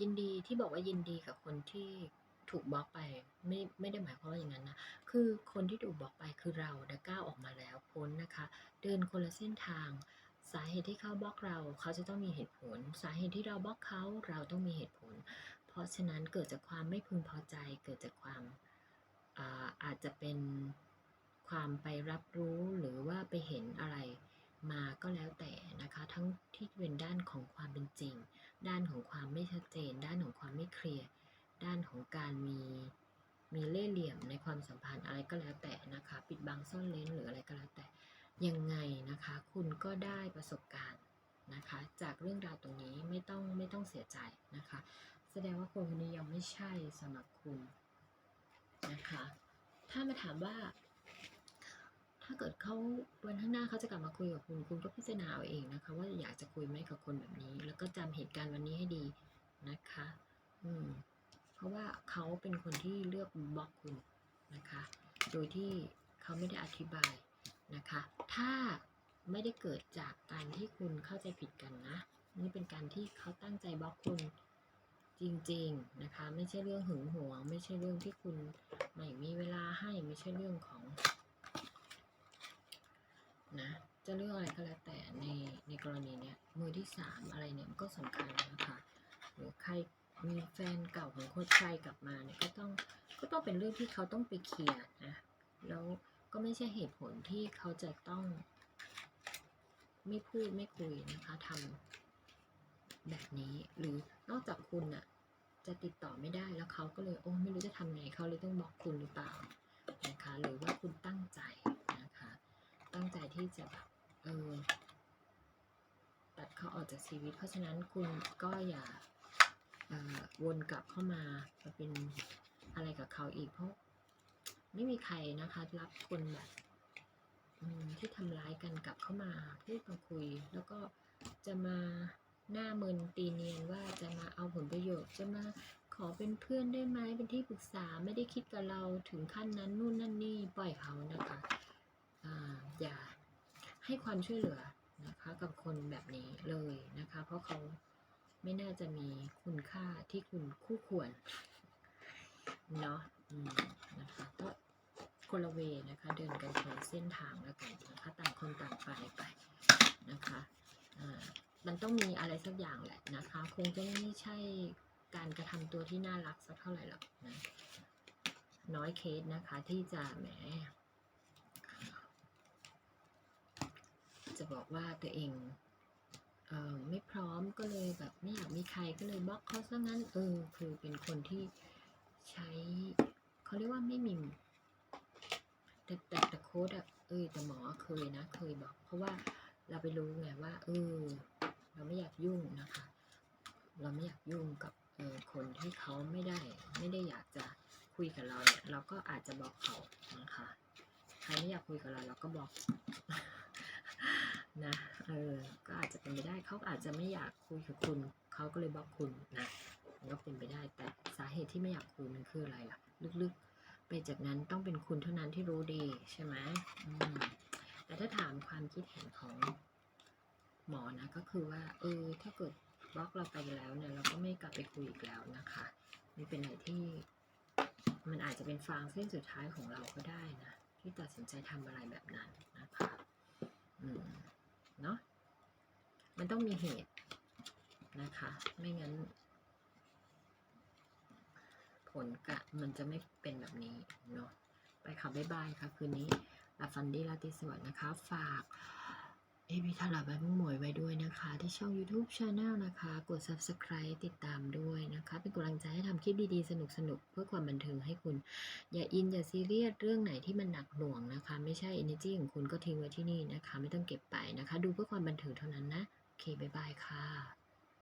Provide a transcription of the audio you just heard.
ยินดีที่บอกว่ายินดีกับคนที่ถูกบล็อกไปไม่ไม่ได้หมายความว่าอย่างนั้นนะคือคนที่ถูกบล็อกไปคือเราได้ก้าวออกมาแล้วพ้นนะคะ เดินคนละเส้นทาง สาเหตุที่เขาบล็อกเรา เขาจะต้องมีเหตุผล สาเหตุที่เราบล็อกเขาเราต้องมีเหตุผล เพราะฉะนั้นเกิดจากความไม่พึงพอใจ เกิดจากความอาอาจจะเป็นความไปรับรู้หรือว่าไปเห็นอะไรมาก็แล้วแต่นะคะ ทั้งที่เป็นด้านของความเป็นจริง ด้านของความไม่ชัดเจน ด้านของความไม่เคลียร์ ด้านของการมีมีเล่ห์เหลี่ยมในความสัมพันธ์อะไรก็แล้วแต่นะคะ ปิดบังซ่อนเล้นหรืออะไรก็แล้วแต่ ยังไงนะคะ คุณก็ได้ประสบการณ์นะคะ จากเรื่องราวตรงนี้ไม่ต้องไม่ต้องเสียใจนะคะ แสดงว่าคนคนนี้ยังไม่ใช่สำหรับคุณนะคะ ถ้ามาถามว่า ถ้าเกิดเขาวันข้างหน้าเขาจะกลับมาคุยกับคุณ คุณก็พิจารณาเอาเองนะคะ ว่าอยากจะคุยไหมกับคนแบบนี้ แล้วก็จำเหตุการณ์วันนี้ให้ดีนะคะ อืม เพราะว่าเขาเป็นคนที่เลือกบล็อกคุณนะคะ โดยที่เขาไม่ได้อธิบายนะคะ ถ้าไม่ได้เกิดจากการที่คุณเข้าใจผิดกันนะ นี่เป็นการที่เขาตั้งใจบล็อกคุณจริงๆนะคะ ไม่ใช่เรื่องหึงหวง ไม่ใช่เรื่องที่คุณไม่มีเวลาให้ ไม่ใช่เรื่องของ นะจะเรื่องอะไรก็แล้วแต่ในในกรณีเนี้ยมือที่สามอะไรเนี่ยมันก็สำคัญนะคะหรือใครมีแฟนเก่าของคนใครกลับมาเนี่ยก็ต้องก็ต้องเป็นเรื่องที่เขาต้องไปเคลียร์นะแล้วก็ไม่ใช่เหตุผลที่เขาจะต้อง ไม่พูดไม่คุยนะคะทำแบบนี้หรือนอกจากคุณอะจะติดต่อไม่ได้แล้วเขาก็เลยโอ้ไม่รู้จะทำไงเขาเลยต้องบอกคุณหรือเปล่านะคะหรือว่าคุณตั้งใจ ตั้งใจที่จะเออตัดเขาออกจากชีวิต เพราะฉะนั้นคุณก็อย่าวนกลับเข้ามามาเป็นอะไรกับเขาอีกเพราะไม่มีใครนะคะ รับคนแบบที่ทำร้ายกันกลับเข้ามาพูดมาคุย แล้วก็จะมาหน้ามึนตีเนียนว่าจะมาเอาผลประโยชน์จะมาขอเป็นเพื่อนได้ไหมเป็นที่ปรึกษาไม่ได้คิดกับเราถึงขั้นนั้นนู่นนั่นนี่ปล่อยเขานะคะ ให้ความช่วยเหลือนะคะกับคนแบบนี้เลยนะคะ เพราะเขาไม่น่าจะมีคุณค่าที่คุณคู่ควรเนาะนะคะก็คนละเวนะคะ เดินกันคนเส้นทางแล้วกันนะคะต่างคนต่างไปไปนะคะอ่ามันต้องมีอะไรสักอย่างแหละนะคะ คงจะไม่ใช่การกระทำตัวที่น่ารักสักเท่าไหร่หรอกนะน้อยเคสนะคะที่จะแหม จะบอกว่าตัวเองเออไม่พร้อมก็เลยแบบไม่อยากมีใครก็เลยบล็อกเขาซะงั้นเออคือเป็นคนที่ใช้เขาเรียกว่าไม่มีแต่แต่แต่โค้ดอะเออแต่หมอเคยนะเคยบอก เพราะว่าเราไปรู้ไงว่าเออเราไม่อยากยุ่งนะคะ เราไม่อยากยุ่งกับเออคนที่เขาไม่ได้ ไม่ได้อยากจะคุยกับเราเนี่ย เราก็อาจจะบอกเขานะคะใครไม่อยากคุยกับเราเราก็บอก นะเออก็อาจจะเป็นไปได้เขาอาจจะไม่อยากคุยกับคุณเขาก็เลยบล็อกคุณนะก็เป็นไปได้แต่สาเหตุที่ไม่อยากคุยมันคืออะไรล่ะ ลึกๆ ไปจากนั้นต้องเป็นคุณเท่านั้นที่รู้ดีใช่ไหมมแต่ถ้าถามความคิดเห็นของหมอนะก็คือว่าเออถ้าเกิดบล็อกเราไปแล้วเนี่ยเราก็ไม่กลับไปคุยอีกแล้วนะคะมันเป็นอะไรที่ มันอาจจะเป็นฟางเส้นสุดท้ายของเราก็ได้นะที่ตัดสินใจทำอะไรแบบนั้นนะคะ อืม เนาะมันต้องมีเหตุนะคะ ไม่งั้น ผลกะมันจะไม่เป็นแบบนี้เนาะไปค่ะบ๊ายบายค่ะ คืนนี้ลาฟันดี้ลาติสวัสดนะคะ ฝากเอพิทาราบายมุ่งหมวยไว้ด้วยนะคะ ที่ช่อง YouTube Channel นะคะ กด Subscribe ติดตามด้วยนะคะ เป็นกำลังใจให้ทำคลิปดีๆ สนุกๆ เพื่อความบันเทิงให้คุณ อย่าอิน อย่าซีเรียสเรื่องไหนที่มันหนักหน่วงนะคะ ไม่ใช่ energy ของคุณก็ทิ้งไว้ที่นี่นะคะ ไม่ต้องเก็บไปนะคะ ดูเพื่อความบันเทิงเท่านั้นนะ โอเค บ๊ายบายค่ะ